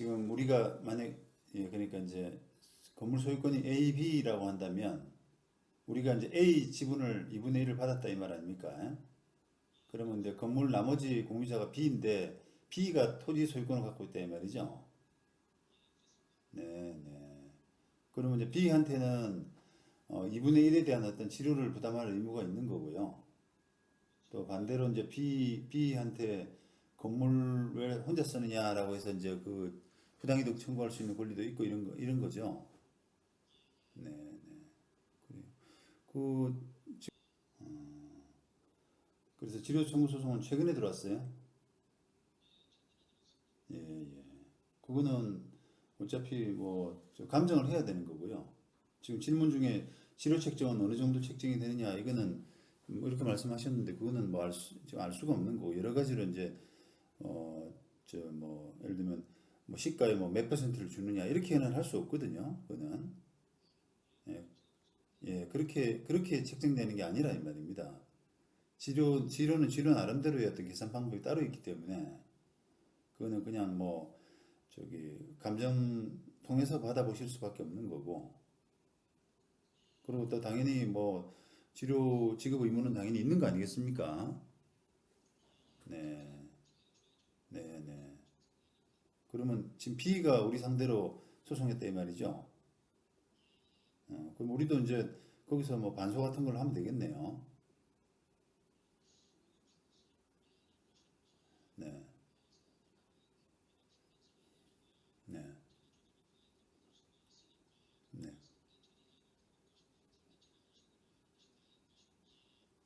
지금 우리가 만약 예, 그러니까 이제 건물 소유권이 A, B라고 한다면 우리가 이제 A 지분을 2분의 1을 받았다 이 말 아닙니까? 그러면 이제 건물 나머지 공유자가 B인데 B가 토지 소유권을 갖고 있다 이 말이죠. 네, 네. 그러면 이제 B한테는 어, 2분의 1에 대한 어떤 치료를 부담할 의무가 있는 거고요. 또 반대로 이제 B, B한테 건물 왜 혼자 쓰느냐라고 해서 이제 그 부당이득 청구할 수 있는 권리도 있고 이런 거, 이런 거죠. 네, 네. 그래요. 그, 지- 어, 그래서 지료 청구 소송은 최근에 들어왔어요? 예, 예. 그거는 어차피 뭐, 저 감정을 해야 되는 거고요. 지금 질문 중에 치료 책정은 어느 정도 책정이 되느냐, 이거는 뭐 이렇게 말씀하셨는데, 그거는 뭐알 수, 알 수가 없는 거고, 여러 가지로 이제, 어, 저 뭐, 예를 들면, 뭐 시가에 뭐 몇 퍼센트를 주느냐, 이렇게는 할 수 없거든요. 그거는. 예, 예, 그렇게, 그렇게 책정되는 게 아니라 이 말입니다. 치료, 치료는 치료 나름대로의 어떤 계산 방법이 따로 있기 때문에, 그거는 그냥 뭐, 저기, 감정 통해서 받아보실 수밖에 없는 거고, 그리고 또 당연히 뭐, 치료 지급 의무는 당연히 있는 거 아니겠습니까? 네, 네, 네. 그러면 지금 B가 우리 상대로 소송했다 이 말이죠? 어, 그럼 우리도 이제 거기서 뭐 반소 같은 걸 하면 되겠네요. 네, 네, 네.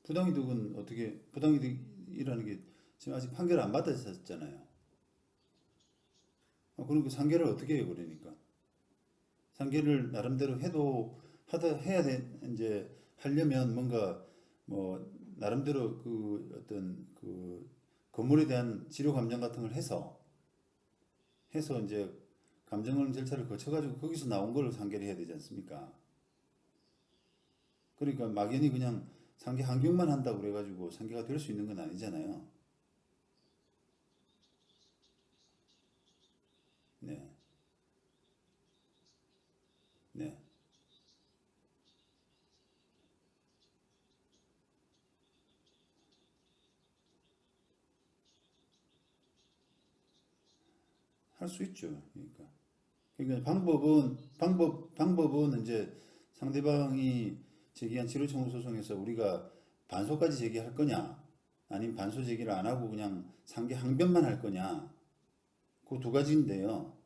부당이득은 어떻게, 부당이득이라는 게 지금 아직 판결 안 받으셨잖아요. 어, 그럼 그 상계를 어떻게 해요, 그러니까? 상계를 나름대로 해도, 하다, 해야 돼, 이제, 하려면 뭔가, 뭐, 나름대로 그 어떤 그 건물에 대한 치료 감정 같은 걸 해서, 해서 이제 감정을 절차를 거쳐가지고 거기서 나온 걸 상계를 해야 되지 않습니까? 그러니까 막연히 그냥 상계 환경만 한다고 그래가지고 상계가 될 수 있는 건 아니잖아요. 네, 네. 할 수 있죠. 그러니까. 그러니까 방법은 방법 방법은 이제 상대방이 제기한 치료 청구 소송에서 우리가 반소까지 제기할 거냐, 아니면 반소 제기를 안 하고 그냥 상계 항변만 할 거냐, 그 두 가지인데요.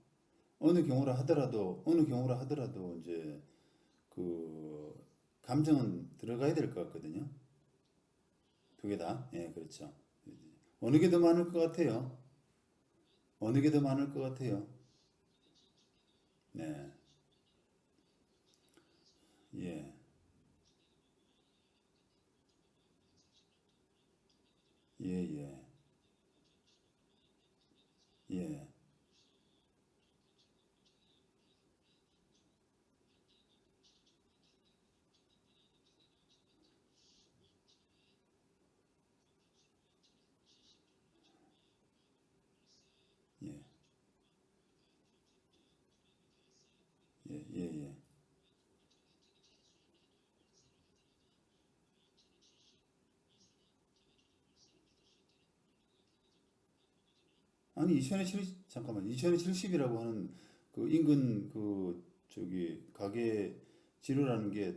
어느 경우라 하더라도 어느 경우라 하더라도 이제 그 감정은 들어가야 될 것 같거든요. 두 개 다. 예, 그렇죠. 어느 게 더 많을 것 같아요? 어느 게 더 많을 것 같아요? 네, 예, 예, 예, 예, 예, 예, 예, 예. 아니 2000에 70 잠깐만 2000에 70이라고 하는 그 인근 그 저기 가게 지료라는 게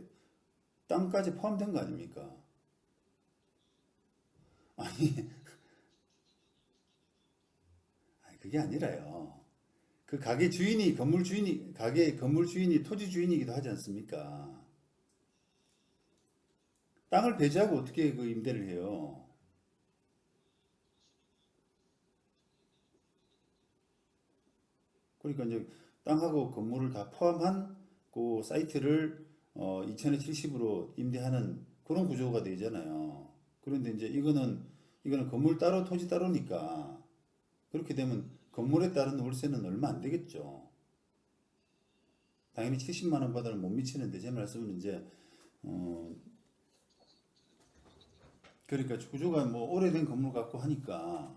땅까지 포함된 거 아닙니까? 아니 아니, 그게 아니라요. 그 가게 주인이 건물 주인이 가게 건물 주인이 토지 주인이기도 하지 않습니까? 땅을 배제하고 어떻게 그 임대를 해요? 그러니까 이제 땅하고 건물을 다 포함한 그 사이트를 어 2000에 70으로 임대하는 그런 구조가 되잖아요. 그런데 이제 이거는 이거는 건물 따로 토지 따로니까 그렇게 되면 건물에 따른 월세는 얼마 안 되겠죠. 당연히 70만 원 받아는 못 미치는데 제 말씀은 이제 어 그러니까 구조가 뭐 오래된 건물 같고 하니까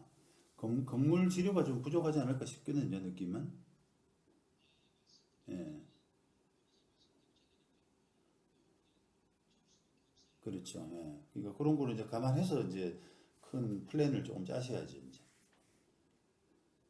건, 건물 지료가 좀 부족하지 않을까 싶거든요 느낌은. 예. 그렇죠. 예. 그러니까 그런 거를 이제 감안해서 이제 큰 플랜을 조금 짜셔야지 이제.